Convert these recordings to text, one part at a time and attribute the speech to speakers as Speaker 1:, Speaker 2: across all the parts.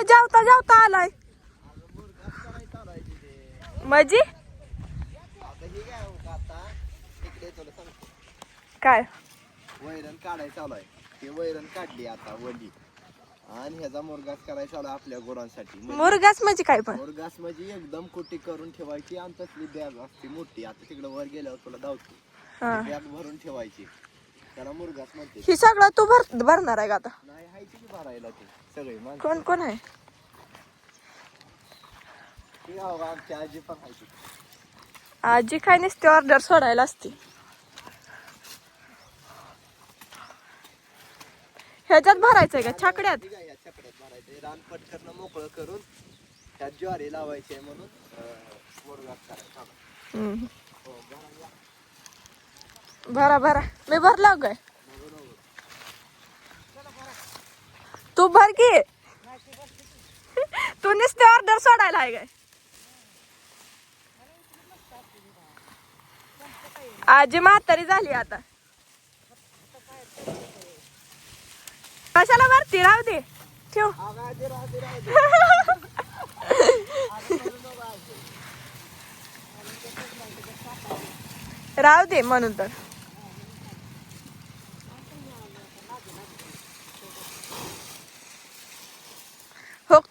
Speaker 1: काय जेवता जेवता आलाय. मजी?
Speaker 2: आता काय? वैरण काढायचं चालू आहे ते वैरण काढली आता वली आणि ह्याचा मुरगास करायचा आहे आपल्या गुरांसाठी. म्हणजे
Speaker 1: मुरगास म्हणजे काय पण?
Speaker 2: मुरगास म्हणजे एकदम कोटी करून ठेवायची आणि तसली बॅग असते मोठी. आता तिकडे वर गेल्यावर तुला धावतो
Speaker 1: हा.
Speaker 2: बॅग भरून ठेवायची. त्याला मुरगास म्हणते.
Speaker 1: ही सगळं तू भर भरणार आहे का आता?
Speaker 2: नाही की भरायला ते सगळे माणसं.
Speaker 1: कोण कोण आहे?
Speaker 2: ती आमची आजी पण
Speaker 1: आजी काय नसते ऑर्डर सोडायला असते. ह्याच्यात भरायचंय का? छाकड्यात?
Speaker 2: ठीक आहे या छकड्यात भरायचे रान पटकन मोकळं करून त्यात ज्वारी लावायची आहे म्हणून अं, मुरगास करायचा.
Speaker 1: हम्म.
Speaker 2: हो. भरा
Speaker 1: भरा. मी भरला काय तू भर की. तू नुसते ऑर्डर सोडायला आहे काय? आजी म्हातारी झाली आता. कशाला भरती? राहू दे. ठेव. राहू दे म्हणून तर.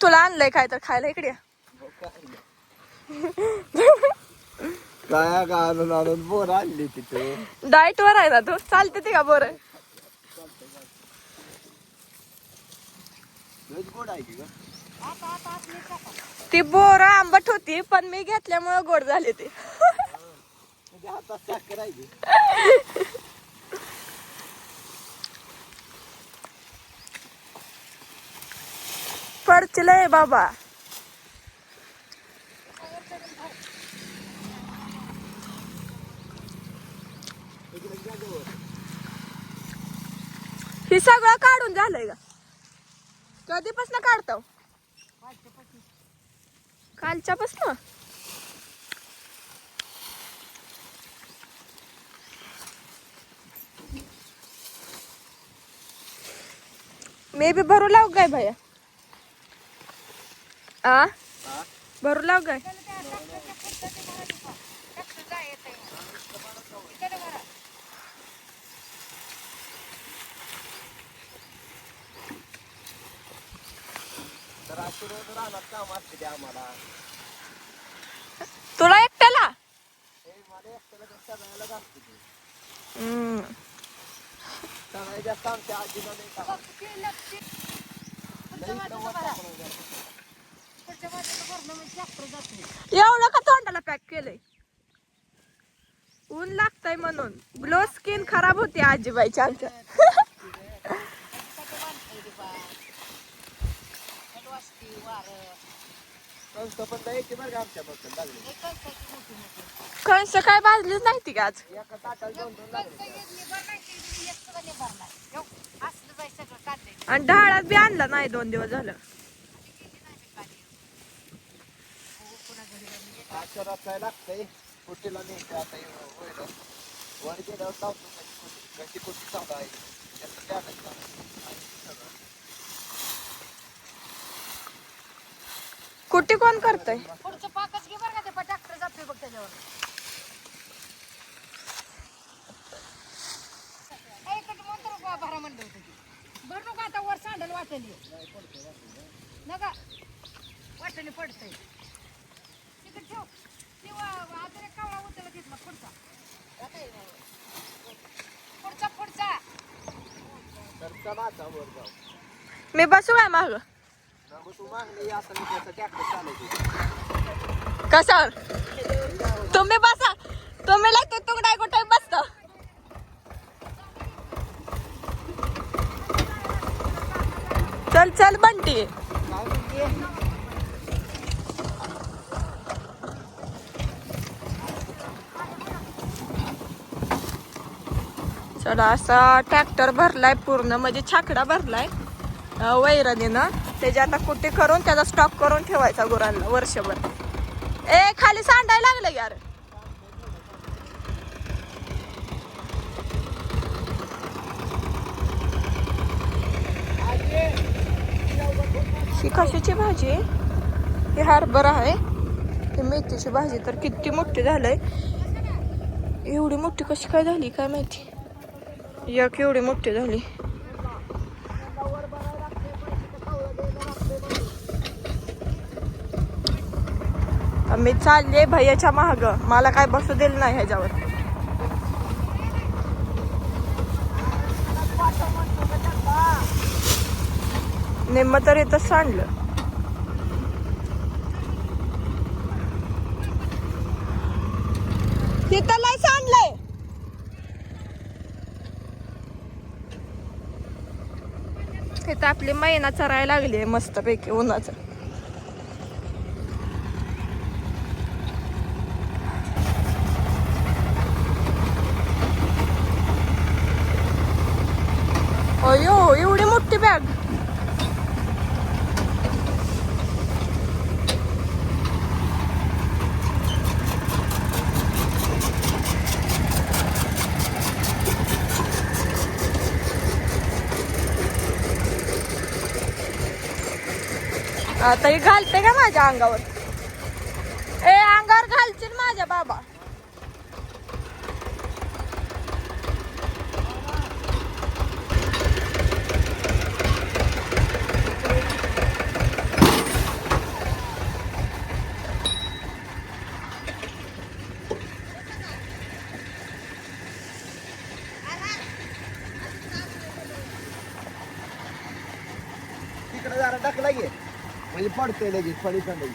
Speaker 1: तुला आणलंय काय तर खायला इकडे.
Speaker 2: काय का आणून आणून? बोर आणली तिथे
Speaker 1: डाएट वर आहे ना तू? चालते ते का बरं? ती बोर आंबट होती पण मी घेतल्यामुळे गोड झाले ते.
Speaker 2: म्हणजे आहे
Speaker 1: बाबा. हे सगळं काढून झालंय का कधीपासून काढतो? कालच्यापासून? मे बी भरू लावू काय भैया आ? भरू लाव काय? तुला एकट्याला?
Speaker 2: जास्त आमच्या आजीला नाही काम लई इकडं वर टाकलं जातं.
Speaker 1: एवढं का तोंडाला पॅक केलंय? ऊन लागतंय म्हणून. ग्लो स्किन खराब होती आजीबाईच्या आमच्या
Speaker 2: कंस आमच्या
Speaker 1: काय भाजलीच नाही ती का आज? आणि डाळात बी आणला नाही दोन दिवस झालं.
Speaker 2: आजच्या रचायला लागतंय. कुटीला न्यायचं आता हे वैरण. वर गेल्यावर लावतो कशी कुटी कशी चालू आहे? त्याचं. सगळं.
Speaker 1: कुठे कोण करतय?
Speaker 3: पुढचं पाकच घे बरं का ते ट्रॅक्टर जातोय बघ त्याच्यावर. कधी म्हणतो बा भरा म्हणलं होतं की बरं नको आता वर सांडल वाटली नका. वाटली पडतंय. ठेव. तेव्हा आता एक कावळा उचलला घेतला पुढचा. पुढचा पुढचा.
Speaker 2: तर चला आता वर जाऊ.
Speaker 1: मी बसू काय माग.
Speaker 2: नको तू मागणी आता मी त्याचं ट्रॅक्टर चालवतो.
Speaker 1: कशावर? तुम्ही बसा. तुम्ही लागतो तुंगडाय कुठे बसतो चल चल बंटी.
Speaker 2: काय म्हणते?
Speaker 1: चला असा ट्रॅक्टर भरलाय पूर्ण म्हणजे छाकडा भरलाय वैरणीनं. त्याच्या आता कुठे करून त्याचा स्टॉक करून ठेवायचा गुरांना वर्षभर. ए खाली सांडायला लागलं यार. ही कशाची भाजी आहे? ही हरभरा आहे. ही मेथीची भाजी तर किती मोठी झालंय. एवढी मोठी कशी काय झाली काय माहिती? या एवढी मोठी झाली. मी चालले भैयाच्या महाग मला काय बसू दिलं नाही ह्याच्यावर. निम्म तर इथं सांडलं. इथं लय सांडलंय इथं आपली मैना चरायला लागली आहे मस्तपैकी उन्हाचं. अयो एवढी मोठी बॅग आता ही घालते का माझ्या अंगावर? ए अंगावर घालशील माझ्या बाबा.
Speaker 2: तिकडे जरा टाकला घे म्हणजे पडते लगेच फळी लगेच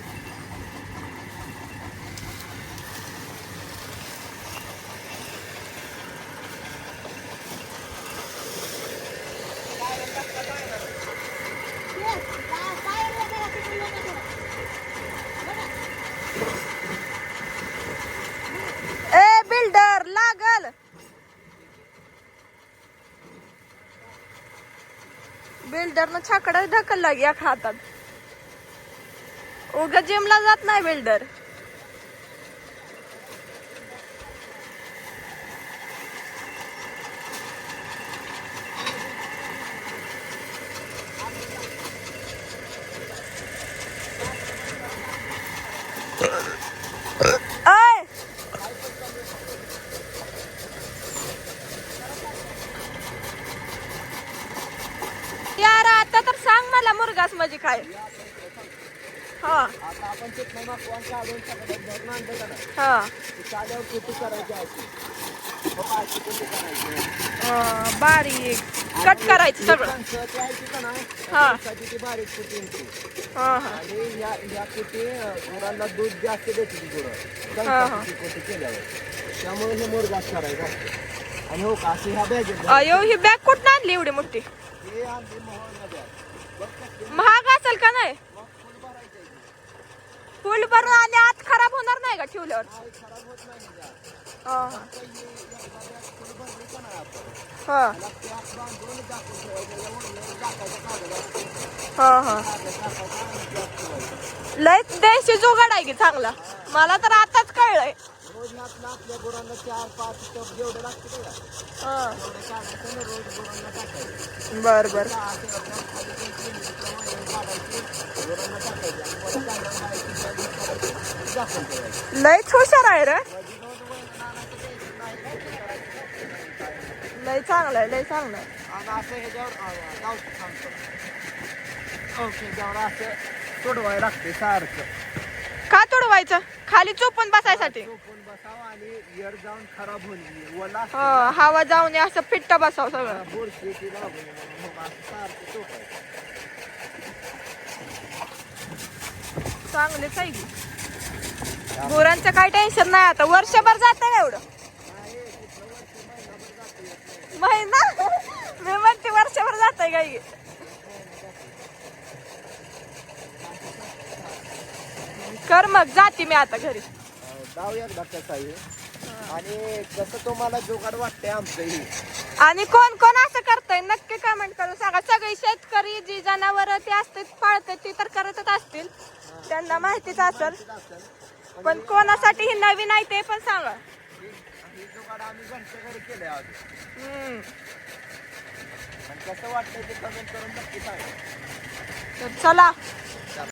Speaker 1: ए छाकडा ढकलला या हातात उगा जिमला जात नाही बिल्डर यार आता तर सांग मला मुरगास माझी काय. हा.
Speaker 2: आता आपण तिथनं मकवान काढून सगळं धरून आणलं का नाही?
Speaker 1: हा.
Speaker 2: ते कुठे करायची अशी बाबा अशी कुठे करायची
Speaker 1: अं, बारीक. कट करायचं सगळं.
Speaker 2: ते का नाही?
Speaker 1: हा.
Speaker 2: ती बारीक येते
Speaker 1: हा हा.
Speaker 2: आणि कुटी अं, गुरांना दूध जास्त देते ती गुरं.
Speaker 1: हा, हा.
Speaker 2: केल्यावर. त्यामुळे हे करायचं. आणि हो का अशी ह्या बॅगेत
Speaker 1: अयो ही बॅग कुठं आणली एवढी मोठी?
Speaker 2: हे बघ
Speaker 1: महाग असेल का नाही?
Speaker 2: मग फुल भरायचं आहे ते.
Speaker 1: फुल भरून आणि आत खराब होणार नाही का ठेवल्यावर?
Speaker 2: खराब नाही
Speaker 1: लय देशी जोगाड आहे की चांगला. मला तर आताच कळलंय.
Speaker 2: आपल्या गुरांना चार पाच टप जेवढे लागते रोज
Speaker 1: बर बर. लयच हुशार आहे रे. लय चांगलं आहे लय चांगलं आहे.
Speaker 2: असं ह्याच्यावर ओके असं लागते सारखं.
Speaker 1: का तुडवायचं? खाली चोपून बसायसाठी.
Speaker 2: झोपून बसावं आणि एर जाऊन खराब असतं
Speaker 1: हा. हवा नये असं फिट्ट बसावं सगळं.
Speaker 2: बुरशी ती लागू नये म्हणून मग असं सारखं चोपायचं.
Speaker 1: चांगलेच आहे की गुरांचं काय टेन्शन नाही आता. वर्षभर जात एवढं. महिना? मी म्हणते वर्षभर जात आहे काही कर मग जाते मी आता घरी.
Speaker 2: आणि कसं तुम्हाला जुगाड वाटतंय आमचं ही
Speaker 1: आणि कोण कोण असं करतय? नक्की कमेंट करून सांगा. सगळे शेतकरी जी जनावर ते असतात पाळतात ती तर करतच असतील. त्यांना माहितीच असेल. पण कोणासाठी ही नवीन आहे ते पण सांगा.
Speaker 2: ही जुगाड आम्ही घरच्या घरी केले आज
Speaker 1: हम्म.
Speaker 2: आणि कसं वाटतंय ते कमेंट करून नक्की सांगा.
Speaker 1: तर चला.